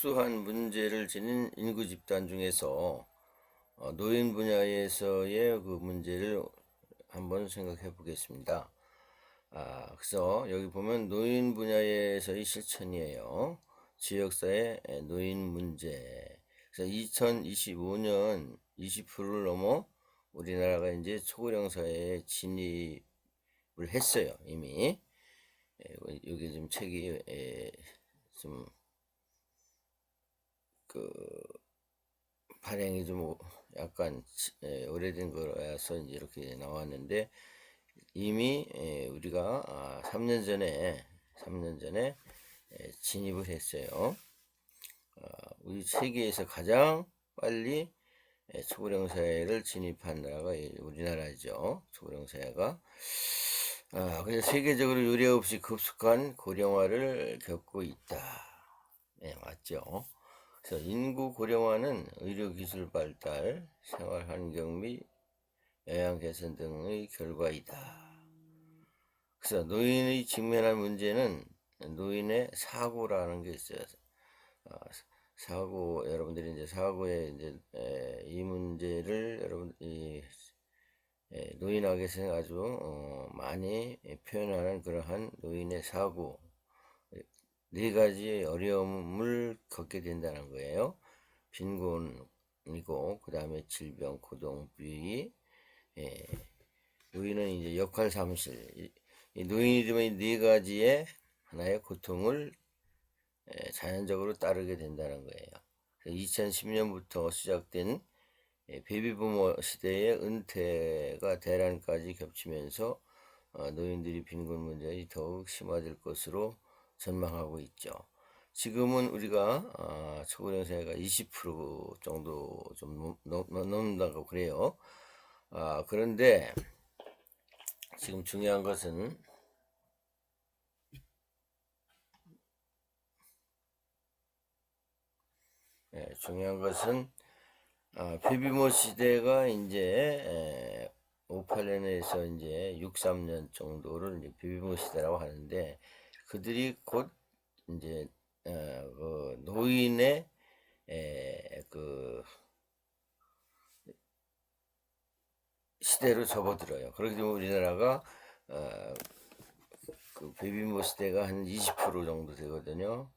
특수한 문제를 지닌 인구 집단 중에서 어, 노인 분야에서의 그 문제를 한번 생각해 보겠습니다. 아, 그래서 여기 보면 노인 분야에서의 실천이에요. 지역사회 노인 문제. 그래서 2025년 20%를 넘어 우리나라가 이제 초고령 사회에 진입을 했어요, 이미. 예, 여기 좀 책이 예, 좀 그 발행이 좀 약간 예, 오래된 거라서 이제 이렇게 나왔는데 이미 예, 우리가 아, 3년 전에 3년 전에 예, 진입을 했어요. 아, 우리 세계에서 가장 빨리 예, 초고령 사회를 진입한 나라가 이 우리나라죠. 초고령 사회가. 아, 근데 세계적으로 유례 없이 급속한 고령화를 겪고 있다. 네, 맞죠. 그래서 인구 고령화는 의료기술 발달, 생활환경 및 영양 개선 등의 결과이다. 그래서 노인의 직면한 문제는 노인의 사고라는 게 있어요. 아, 사고 여러분들이 이제 사고에 이제 에, 이 문제를 여러분 이 에, 노인학에서 아주 어, 많이 표현하는 그러한 노인의 사고 네 가지 어려움을 겪게 된다는 거예요. 빈곤이고 그 다음에 질병, 고동, 부위, 예, 노인은 이제 역할 사무실. 이, 이 노인이 되면 네 가지의 하나의 고통을 예, 자연적으로 따르게 된다는 거예요. 2010년부터 시작된 예, 베이비부모 시대의 은퇴가 대란까지 겹치면서 어, 노인들이 빈곤 문제가 더욱 심화될 것으로 전망하고 있죠. 지금은 우리가 아, 초고령 사회가 20% 정도 좀 넘는다고 그래요. 아, 그런데 지금 중요한 것은 예, 중요한 것은 아, 베비모 시대가 이제 58년에서 이제 63년 정도를 이제 베비모 시대라고 하는데 그들이 곧 이제 어, 그 노인의 에, 그 시대로 접어들어요. 그렇기 때문에 우리나라가 어, 그 베비모 시대가 한 20% 정도 되거든요.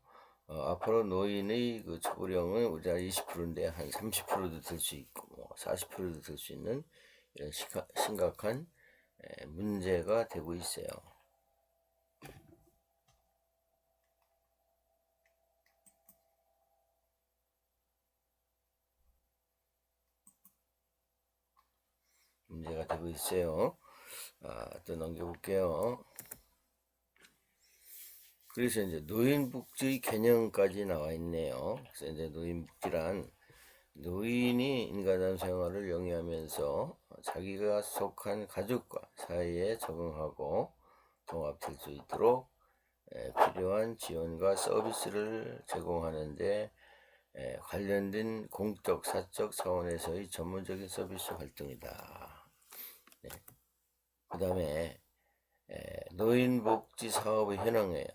어, 앞으로 노인의 그 초고령은 우리나라 20%인데 한 30%도 될 수 있고 뭐 40%도 될 수 있는 이런 심각한 문제가 되고 있어요. 문제가 되고 있어요. 아, 또 넘겨볼게요. 그래서 이제 노인복지 개념까지 나와 있네요. 그래서 이제 노인복지란 노인이 인간한 생활을 영위하면서 자기가 속한 가족과 사회에 적응하고 통합될 수 있도록 필요한 지원과 서비스를 제공하는데 관련된 공적, 사적 차원에서의 전문적인 서비스 활동이다. 네. 그 다음에 노인복지 사업의 현황이에요.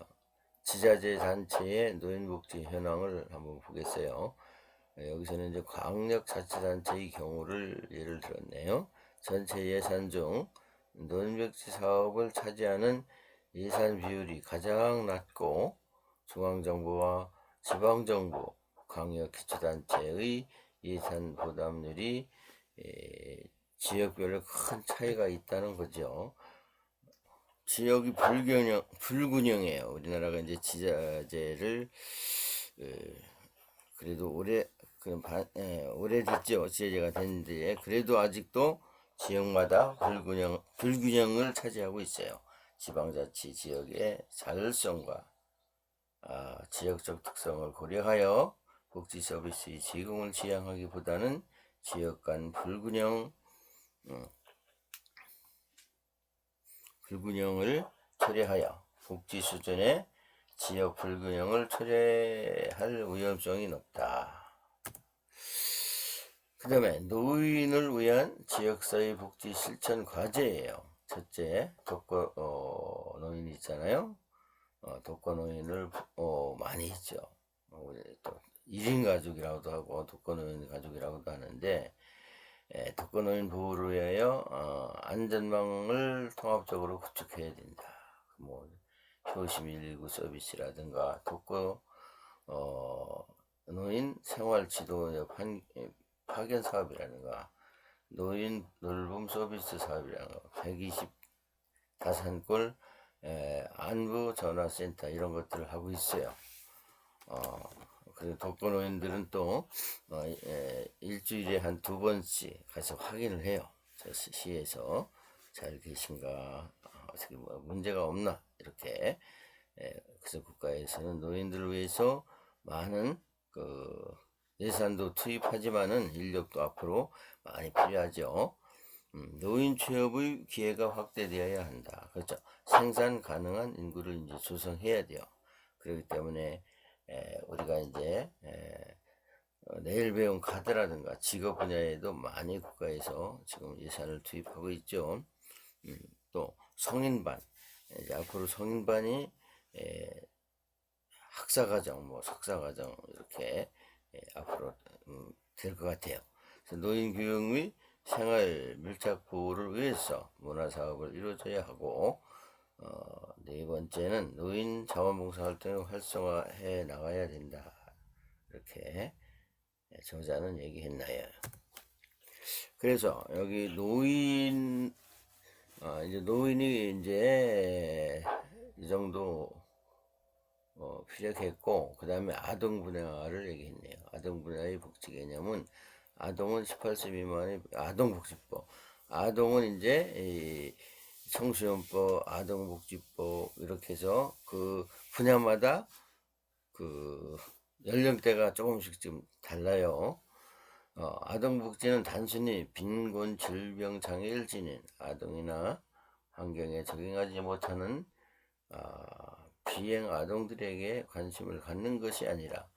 지자체 단체의 노인복지 현황을 한번 보겠어요. 여기서는 이제 광역자치단체의 경우를 예를 들었네요. 전체 예산 중 노인복지 사업을 차지하는 예산 비율이 가장 낮고 중앙정부와 지방정부, 광역기초단체의 예산 부담률이 지역별로 큰 차이가 있다는 거죠. 지역이 불균형, 불균형해요. 우리나라가 이제 지자재를, 그, 그래도 오래, 그, 예, 오래됐죠. 지자재가 됐는데, 그래도 아직도 지역마다 불균형, 불균형을 차지하고 있어요. 지방자치 지역의 자율성과 아, 지역적 특성을 고려하여 복지 서비스의 제공을 지향하기보다는 지역 간 불균형 음, 불균형을 초래하여 복지 수준의 지역 불균형을 초래할 위험성이 높다. 그 다음에 노인을 위한 지역사회 복지 실천 과제예요. 첫째, 독거 어, 노인 있잖아요. 어, 독거 노인을 어, 많이 있죠. 어, 또 1인 가족이라고도 하고 독거 노인 가족이라고도 하는데 에, 독거노인 보호를 위하여 어, 안전망을 통합적으로 구축해야 된다. 뭐 효심 119 서비스라든가 독거 어, 노인 생활 지도 판, 파견 사업이라든가 노인 돌봄 서비스 사업이라든가 120 다산골 에, 안부 전화센터 이런 것들을 하고 있어요. 어, 독거노인들은 또 어, 에, 일주일에 한 두 번씩 가서 확인을 해요. 저 시- 시에서 잘 계신가 어, 어떻게 뭐 문제가 없나 이렇게 에, 그래서 국가에서는 노인들을 위해서 많은 그 예산도 투입하지만은 인력도 앞으로 많이 필요하죠. 음, 노인 취업의 기회가 확대되어야 한다. 그렇죠. 생산 가능한 인구를 이제 조성해야 돼요. 그렇기 때문에 에, 우리가 이제 에, 어, 내일 배움 카드라든가 직업 분야에도 많이 국가에서 지금 예산을 투입하고 있죠. 음, 또 성인반 이제 앞으로 성인반이 에, 학사과정, 뭐 석사과정 이렇게 에, 앞으로 음, 될것 같아요. 노인 교육 및 생활 밀착 보호를 위해서 문화 사업을 이루어져야 하고 어, 네 번째는 노인 자원봉사 활동을 활성화해 나가야 된다. 이렇게 저자는 얘기했나요? 그래서 여기 노인 아, 이제 노인이 이제 이 정도 어, 피력했고 그 다음에 아동 분야를 얘기했네요. 아동 분야의 복지 개념은 아동은 18세 미만의 아동복지법. 아동은 이제 이 청소년법, 아동복지법 이렇게 해서 그 분야마다 그 연령대가 조금씩 좀 달라요. 어, 아동복지는 단순히 빈곤, 질병, 장애를 지닌 아동이나 환경에 적응하지 못하는 아, 비행 아동들에게 관심을 갖는 것이 아니라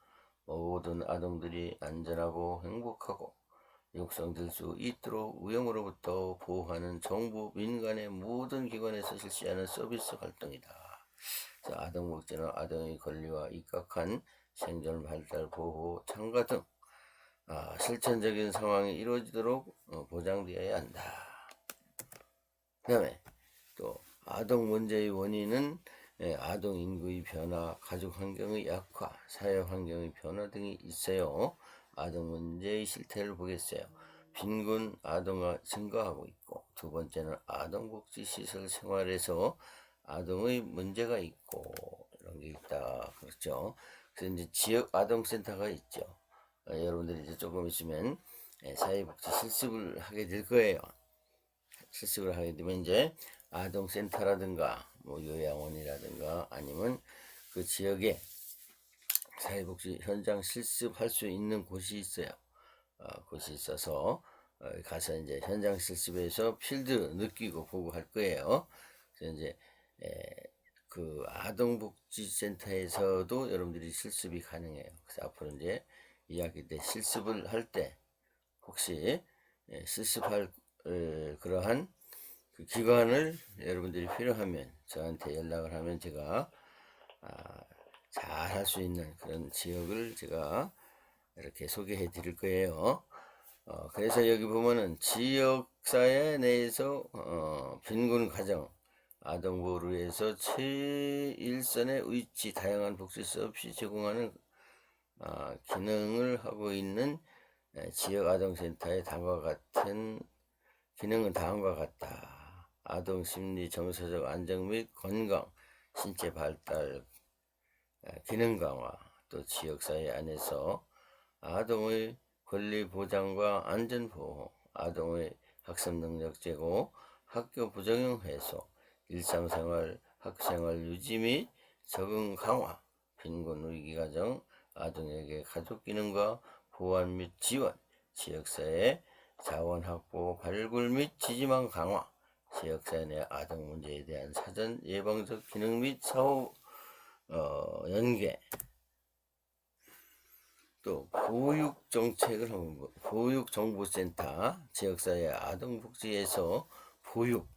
모든 아동들이 안전하고 행복하고 육성될 수 있도록 위험으로부터 보호하는 정부, 민간의 모든 기관에서 실시하는 서비스 활동이다. 그래서 아동복지는 아동의 권리와 입각한 생존 발달 보호 참가 등 아, 실천적인 상황이 이루어지도록 어, 보장되어야 한다. 그 다음에 또 아동 문제의 원인은 예, 아동 인구의 변화, 가족 환경의 약화, 사회 환경의 변화 등이 있어요. 아동 문제의 실태를 보겠어요. 빈곤 아동가 증가하고 있고 두 번째는 아동복지 시설 생활에서 아동의 문제가 있고 이런 게 있다 그렇죠. 그래서 이제 지역 아동센터가 있죠. 어, 여러분들이 이제 조금 있으면 예, 사회복지 실습을 하게 될 거예요. 실습을 하게 되면 이제 아동센터라든가 뭐 요양원이라든가 아니면 그 지역에 사회복지 현장 실습할 수 있는 곳이 있어요. 어, 곳이 있어서 어, 가서 이제 현장 실습에서 필드 느끼고 보고 할 거예요. 그래서 이제 에, 그 아동복지센터에서도 여러분들이 실습이 가능해요. 그래서 앞으로 이제 이야기 때 실습을 할 때 혹시 예, 실습할 어, 그러한 그 기관을 여러분들이 필요하면 저한테 연락을 하면 제가 아, 잘 할 수 있는 그런 지역을 제가 이렇게 소개해 드릴 거예요. 어, 그래서 여기 보면은 지역사회 내에서 어, 빈곤 가정 아동보호를 위해서 최일선에 위치 다양한 복지 서비스 제공하는 아, 기능을 하고 있는 에, 지역 아동센터의 다음과 같은 기능은 다음과 같다. 아동 심리 정서적 안정 및 건강, 신체 발달, 에, 기능 강화, 또 지역사회 안에서 아동의 권리 보장과 안전 보호, 아동의 학습 능력 제고, 학교 부정형 해소, 일상생활, 학생활 유지 및 적응 강화, 빈곤 위기 가정, 아동에게 가족 기능과 보완 및 지원, 지역사회 자원 확보, 발굴 및 지지망 강화, 지역사회 내 아동 문제에 대한 사전 예방적 기능 및 사후 어, 연계, 또 보육 정책을 한번 보- 보육 정보센터 지역사회 아동복지에서 보육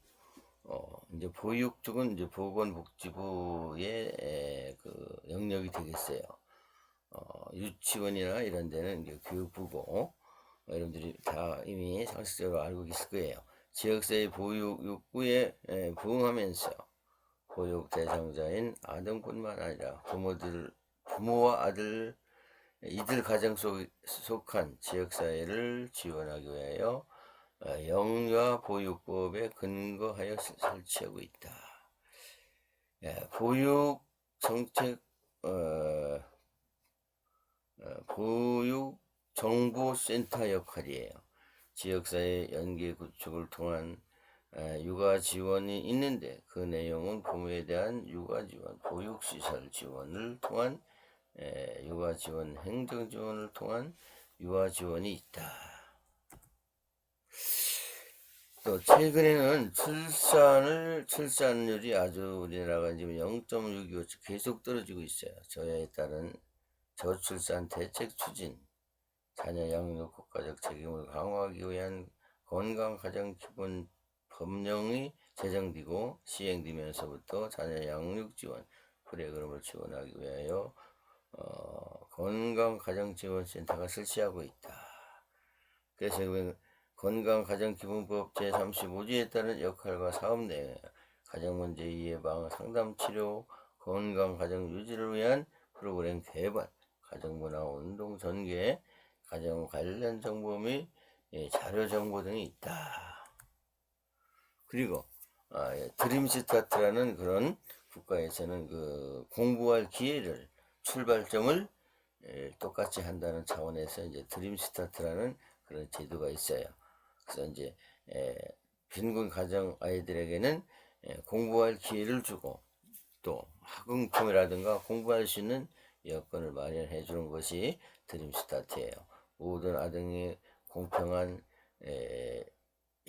어 이제 보육 쪽은 이제 보건복지부의 에, 그 영역이 되겠어요. 어 유치원이나 이런 데는 이제 교육부고 어, 여러분들이 다 이미 상식적으로 알고 계실 거예요. 지역사회 보육 욕구에 에, 부응하면서 보육 대상자인 아동뿐만 아니라 부모들 부모와 아들 이들 가정 속, 속한 지역사회를 지원하기 위하여 어, 영유아 보육법에 근거하여 설- 설치하고 있다. 예, 보육 정책 어, 어, 보육 정보센터 역할이에요. 지역사회 연계 구축을 통한 에, 육아 지원이 있는데 그 내용은 부모에 대한 육아 지원, 보육 시설 지원을 통한 에, 육아 지원, 행정 지원을 통한 육아 지원이 있다. 또 최근에는 출산을 출산율이 아주 우리나라가 지금 0.625 계속 떨어지고 있어요. 저에 따른 저출산 대책 추진, 자녀 양육 국가적 책임을 강화하기 위한 건강 가정 기본 법령이 제정되고 시행되면서부터 자녀 양육 지원 프로그램을 지원하기 위하여 어, 건강 가정 지원 센터가 설치하고 있다. 그래서 그 건강 가정 기본법 제 35조에 따른 역할과 사업 내용, 가정 문제 예방, 상담 치료, 건강 가정 유지를 위한 프로그램 개발, 가정 문화 운동 전개, 가정 관련 정보 및 예, 자료 정보 등이 있다. 그리고 아, 예, 드림 스타트라는 그런 국가에서는 그 공부할 기회를 출발점을 예, 똑같이 한다는 차원에서 이제 드림 스타트라는 그런 제도가 있어요. 그래서 이제 에, 빈곤 가정 아이들에게는 에, 공부할 기회를 주고 또 학용품이라든가 공부할 수 있는 여건을 마련해 주는 것이 드림 스타트예요. 모든 아동의 공평한 에,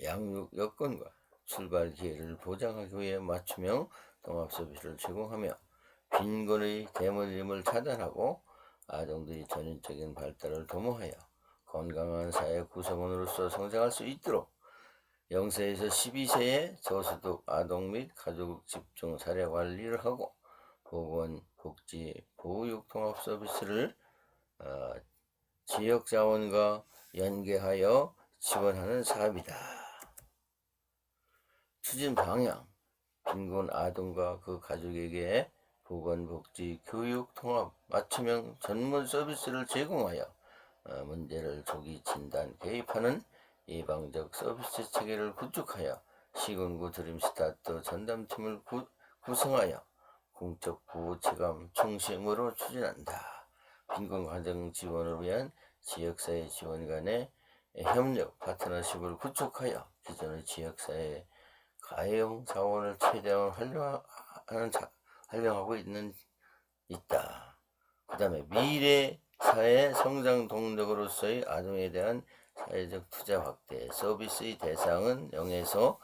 양육 여건과 출발 기회를 보장하기 위해 맞춤형 통합 서비스를 제공하며 빈곤의 대물림을 차단하고 아동들이 전인적인 발달을 도모하여 건강한 사회 구성원으로서 성장할 수 있도록 0세에서 12세의 저소득 아동 및 가족 집중 사례 관리를 하고 보건, 복지, 보육 통합 서비스를 어, 지역 자원과 연계하여 지원하는 사업이다. 추진 방향 빈곤 아동과 그 가족에게 보건복지, 교육, 통합, 맞춤형 전문 서비스를 제공하여 어, 문제를 조기 진단, 개입하는 예방적 서비스 체계를 구축하여 시군구 드림스타트 전담팀을 구, 구성하여 공적 보호 체감 중심으로 추진한다. 빈곤 가정 지원을 위한 지역사회 지원 간의 협력, 파트너십을 구축하여 기존의 지역사회 가용 자원을 최대한 활용하는 자, 활용하고 있는 있다. 그 다음에 미래 사회 성장 동력으로서의 아동에 대한 사회적 투자 확대 서비스의 대상은 0에서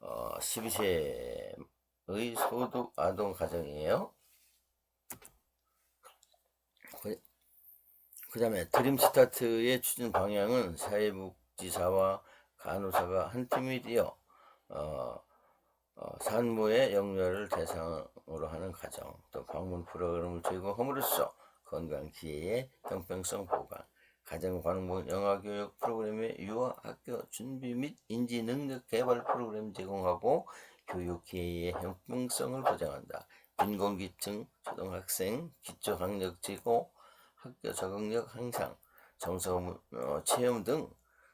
어, 12세의 소득 아동 가정이에요. 그 다음에 드림 스타트의 추진 방향은 사회복지사와 간호사가 한 팀이 되어 어, 어, 산모의 영유아를 대상으로 하는 가정, 또 방문 프로그램을 제공함으로써 건강 기회의 형평성 보강, 가정 방문 영아 교육 프로그램의 유아 학교 준비 및 인지 능력 개발 프로그램 제공하고 교육 기회의 형평성을 보장한다. 빈곤기층 초등학생 기초 학력 제고, 학교 적응력 향상, 정서 어, 체험 등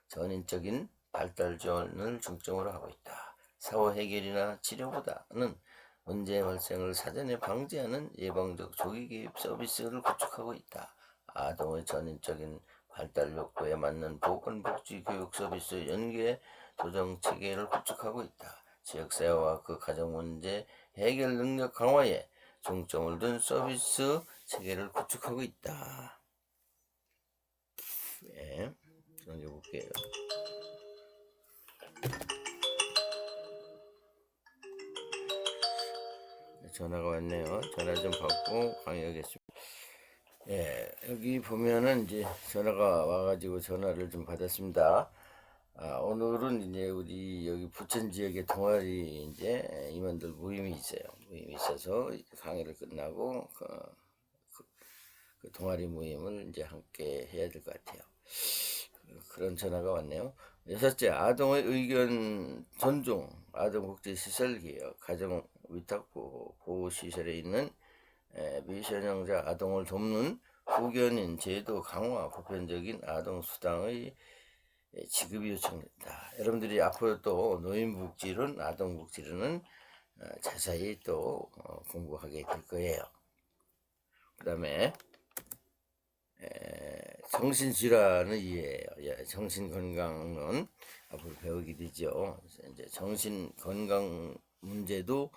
전인적인 발달 지원을 중점으로 하고 있다. 사후 해결이나 치료보다는 문제 발생을 사전에 방지하는 예방적 조기 개입 서비스를 구축하고 있다. 아동의 전인적인 발달 욕구에 맞는 보건복지 교육 서비스 연계 조정 체계를 구축하고 있다. 지역사회와 그 가정 문제 해결 능력 강화에 중점을 둔 서비스 체계를 구축하고 있다. 네, 넘겨볼게요. 전화가 왔네요. 전화 좀 받고 강의하겠습니다. 예, 여기 보면은 이제 전화가 와가지고 전화를 좀 받았습니다. 아, 오늘은 이제 우리 여기 부천 지역의 동아리 이제 임원들 모임이 있어요. 모임이 있어서 강의를 끝나고 그, 그, 그 동아리 모임을 이제 함께 해야 될 것 같아요. 그런 전화가 왔네요. 여섯째, 아동의 의견 존중, 아동복지시설 개혁, 가정 위탁부 보호시설에 있는 에, 미성년자 아동을 돕는 후견인 제도 강화, 보편적인 아동 수당의 에, 지급이 요청된다. 여러분들이 앞으로 또 노인복지론, 아동복지론은 어, 자세히 또 어, 공부하게 될 거예요. 그 다음에 정신질환의 이해예요. 예, 정신건강은 앞으로 배우게 되죠. 이제 정신건강 문제도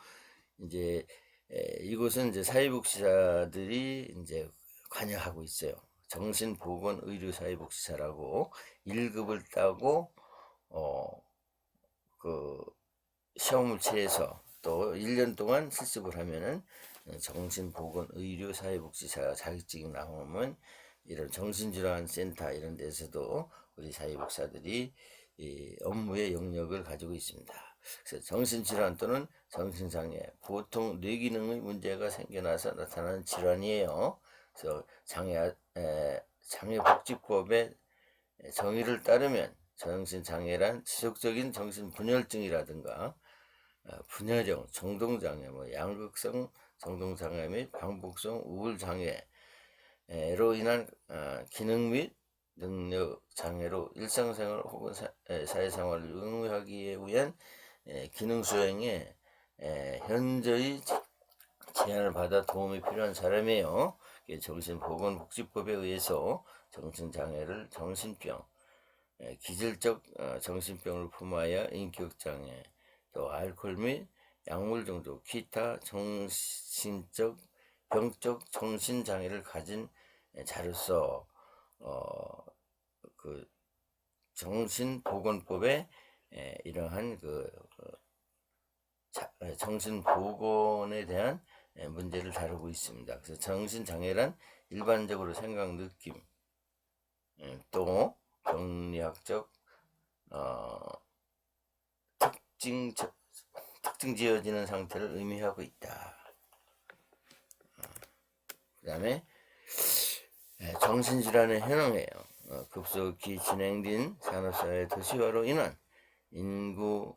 이제 에, 이곳은 이제 사회복지사들이 이제 관여하고 있어요. 정신보건의료사회복지사라고 1급을 따고 어 그 시험을 치해서 또 1년 동안 실습을 하면은 정신보건의료사회복지사 자격증이 나오면 이런 정신질환 센터 이런 데서도 우리 사회복사들이 이 업무의 영역을 가지고 있습니다. 그래서 정신질환 또는 정신장애, 보통 뇌기능의 문제가 생겨나서 나타나는 질환이에요. 그래서 장애, 에, 장애복지법의 정의를 따르면 정신장애란 지속적인 정신분열증이라든가 어, 분열형, 정동장애, 뭐 양극성 정동장애 및 반복성 우울장애, 로 인한 어, 기능 및 능력 장애로 일상생활 혹은 사, 회생활을 응용하기에 위한 기능 수행에 현저히 제한을 받아 도움이 필요한 사람이에요. 정신보건복지법에 의해서 정신장애를 정신병, 기질적 어, 정신병을 품어야 인격장애, 또 알코올 및 약물 중독, 기타 정신적 병적 정신 장애를 가진 자로서 어, 그 정신보건법에 이러한 그 어, 정신보건에 대한 문제를 다루고 있습니다. 그래서 정신장애란 일반적으로 생각, 느낌, 또 병리학적 어, 특징 특징 지어지는 상태를 의미하고 있다. 그 다음에 정신질환의 현황이에요. 어, 급속히 진행된 산업사회 도시화로 인한 인구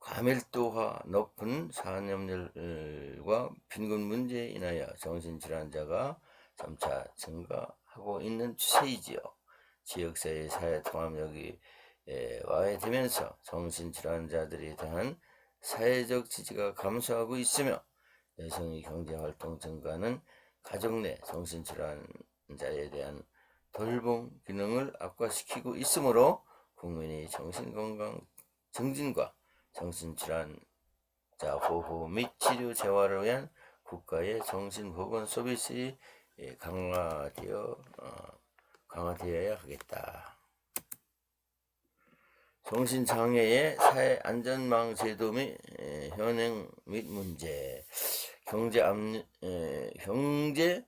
과밀도화 높은 산업열과 빈곤 문제에 인하여 정신질환자가 점차 증가하고 있는 추세이지요. 지역사회 사회 통합력이 와해되면서 정신질환자들에 대한 사회적 지지가 감소하고 있으며 여성의 경제활동 증가는 가족 내 정신질환자에 대한 돌봄 기능을 악화시키고 있으므로 국민의 정신건강 증진과 정신질환자 보호 및 치료 재활을 위한 국가의 정신보건 서비스 강화되어 어, 강화되어야 하겠다. 정신장애의 사회안전망 제도 및 현행 및 문제 경제 압 경제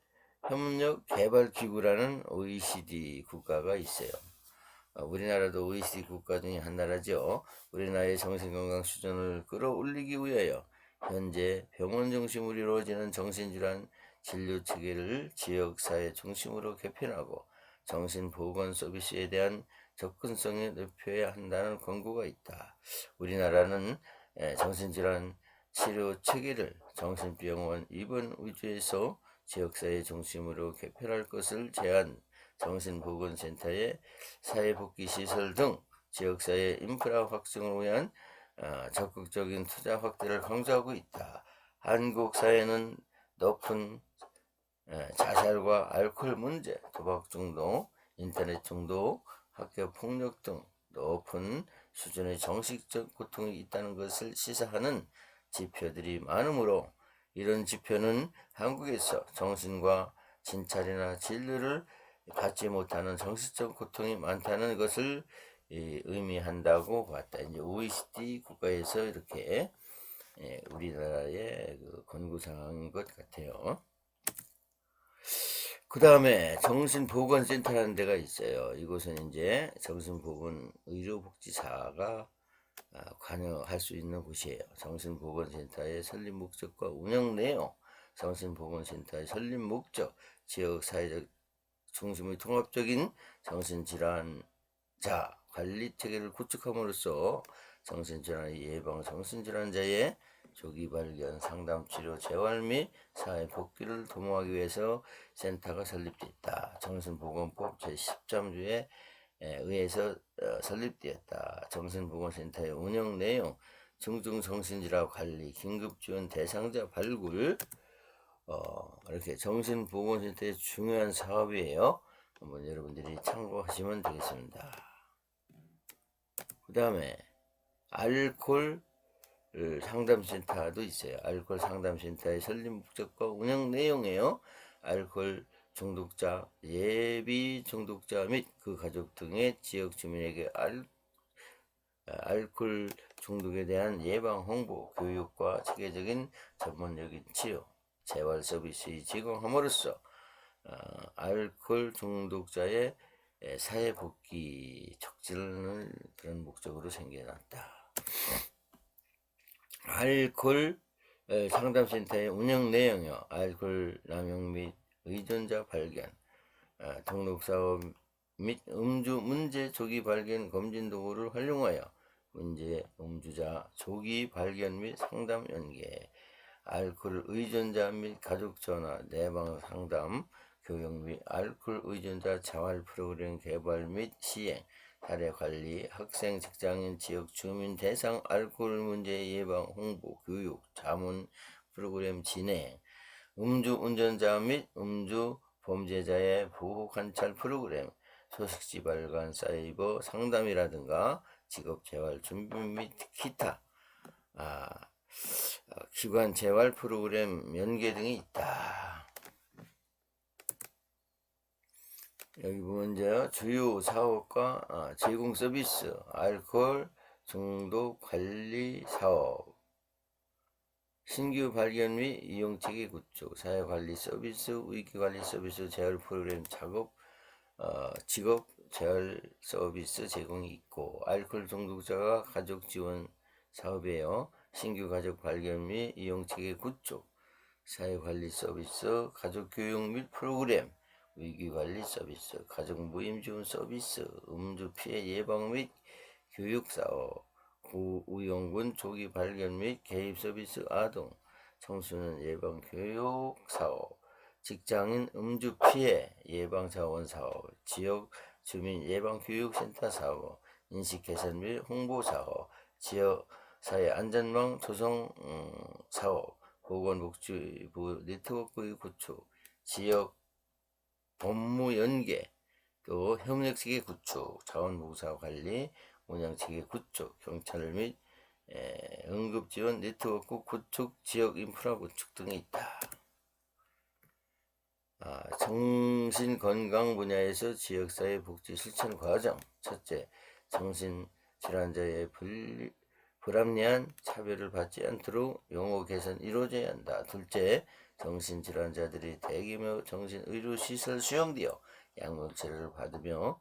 협력 개발 기구라는 OECD 국가가 있어요. 어, 우리나라도 OECD 국가 중에 한 나라죠. 우리나라의 정신건강 수준을 끌어올리기 위하여 현재 병원 중심으로 이루어지는 정신질환 진료 체계를 지역사회 중심으로 개편하고 정신보건 서비스에 대한 접근성을 높여야 한다는 권고가 있다. 우리나라는 정신질환 치료 체계를 정신병원 입원 위주에서 지역사회 중심으로 개편할 것을 제안, 정신보건센터의 사회복지시설 등 지역사회 인프라 확충을 위한 어, 적극적인 투자 확대를 강조하고 있다. 한국 사회는 높은 자살과 알코올 문제, 도박 중독, 인터넷 중독, 학교 폭력 등 높은 수준의 정식적 고통이 있다는 것을 시사하는 지표들이 많으므로 이런 지표는 한국에서 정신과 진찰이나 진료를 받지 못하는 정신적 고통이 많다는 것을 의미한다고 봤다. 이제 OECD 국가에서 이렇게 우리나라의 그 권고사항인 것 같아요. 그 다음에 정신보건센터라는 데가 있어요. 이곳은 이제 정신보건의료복지사가 아, 관여할 수 있는 곳이에요. 정신보건센터의 설립 목적과 운영 내용, 정신보건센터의 설립 목적, 지역 사회적 중심의 통합적인 정신질환자 관리 체계를 구축함으로써 정신질환의 예방, 정신질환자의 조기 발견, 상담, 치료, 재활 및 사회 복귀를 도모하기 위해서 센터가 설립됐다. 정신보건법 제13조에 의해서 어, 설립되었다. 정신보건센터의 운영 내용, 중증정신질환 관리, 긴급지원 대상자 발굴, 어, 이렇게 정신보건센터의 중요한 사업이에요. 한번 여러분들이 참고하시면 되겠습니다. 그 다음에 알코올 상담센터도 있어요. 알코올 상담센터의 설립 목적과 운영 내용이에요. 알코올 중독자, 예비 중독자 및 그 가족 등의 지역 주민에게 알, 알코올 중독에 대한 예방 홍보, 교육과 체계적인 전문적인 치료, 재활 서비스 제공함으로써 어, 알코올 중독자의 에, 사회 복귀 촉진을 그런 목적으로 생겨났다. 알코올 에, 상담센터의 운영 내용이요. 알코올 남용 및 의존자 발견, 아, 등록 사업 및 음주 문제 조기 발견 검진 도구를 활용하여 문제 음주자 조기 발견 및 상담 연계, 알코올 의존자 및 가족 전화 내방 상담 교육 및 알코올 의존자 자활 프로그램 개발 및 시행, 사례 관리, 학생, 직장인, 지역 주민 대상 알코올 문제 예방 홍보, 교육, 자문 프로그램 진행, 음주 운전자 및 음주 범죄자의 보호 관찰 프로그램, 소식지 발간 사이버 상담이라든가 직업 재활 준비 및 기타 아, 어, 기관 재활 프로그램 연계 등이 있다. 여기 보면 이제 주요 사업과 아, 제공 서비스, 알코올 중독 관리 사업, 신규 발견 및 이용 체계 구축, 사회 관리 서비스, 위기 관리 서비스, 재활 프로그램 작업, 어, 직업 재활 서비스 제공이 있고, 알코올 중독자가 가족 지원 사업이에요. 신규 가족 발견 및 이용 체계 구축, 사회 관리 서비스, 가족 교육 및 프로그램, 위기 관리 서비스, 가족 모임 지원 서비스, 음주 피해 예방 및 교육 사업, 구의용군 조기 발견 및 개입 서비스 아동, 청소년 예방 교육 사업, 직장인 음주 피해 예방 자원 사업, 지역 주민 예방 교육 센터 사업, 인식 개선 및 홍보 사업, 지역 사회 안전망 조성 음, 사업, 보건복지부 네트워크 구축, 지역 법무 연계, 또 협력체계 구축, 자원봉사 관리, 운영체계 구축, 경찰 및 에, 응급지원 네트워크 구축, 지역 인프라 구축 등이 있다. 아, 정신건강 분야에서 지역사회 복지 실천 과정 첫째, 정신질환자의 불, 불합리한 차별을 받지 않도록 용어 개선 이루어져야 한다. 둘째, 정신질환자들이 대규모 정신의료시설 수용되어 약물치료를 받으며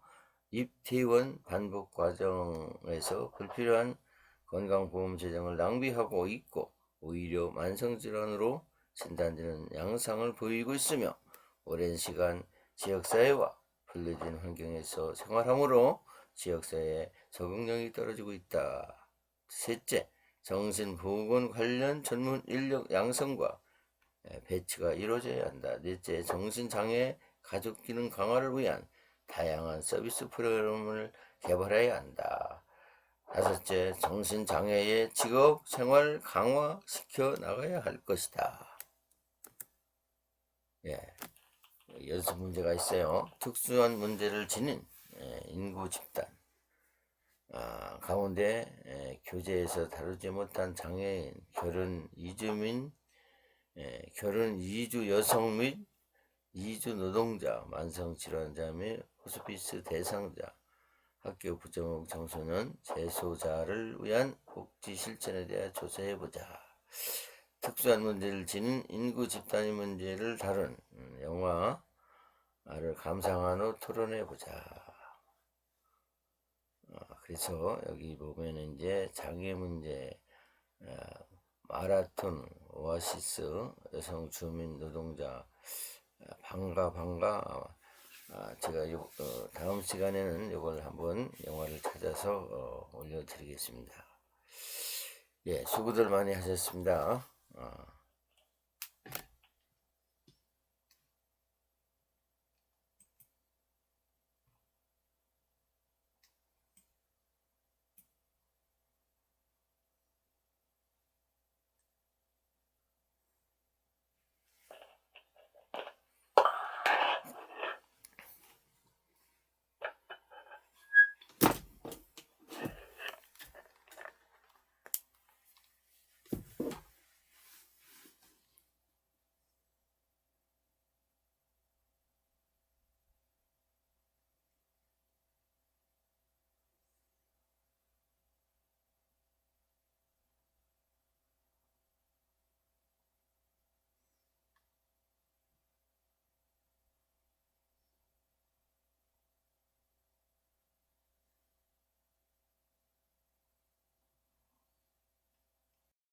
입퇴원 반복 과정에서 불필요한 건강보험 재정을 낭비하고 있고 오히려 만성질환으로 진단되는 양상을 보이고 있으며 오랜 시간 지역사회와 분리된 환경에서 생활함으로 지역사회의 적응력이 떨어지고 있다. 셋째, 정신보건 관련 전문 인력 양성과 배치가 이루어져야 한다. 넷째, 정신장애 가족 기능 강화를 위한 다양한 서비스 프로그램을 개발해야 한다. 다섯째, 정신장애의 직업 생활 강화시켜 나가야 할 것이다. 예, 연습 문제가 있어요. 특수한 문제를 지닌 예, 인구 집단 아, 가운데 예, 교재에서 다루지 못한 장애인, 결혼 이주민, 예, 결혼 이주 여성 및 이주 노동자, 만성 질환자 및 호스피스 대상자, 학교 부정목 청소년, 재소자를 위한 복지 실천에 대해 조사해보자. 특수한 문제를 지닌 인구 집단의 문제를 다룬 음, 영화를 감상한 후 토론해보자. 어, 그래서 여기 보면 이제 장애 문제, 어, 마라톤, 오아시스, 여성 주민 노동자, 아, 반가 반가 아, 제가 요, 어, 다음 시간에는 이걸 한번 영화를 찾아서 어, 올려드리겠습니다. 예, 수고들 많이 하셨습니다. 어.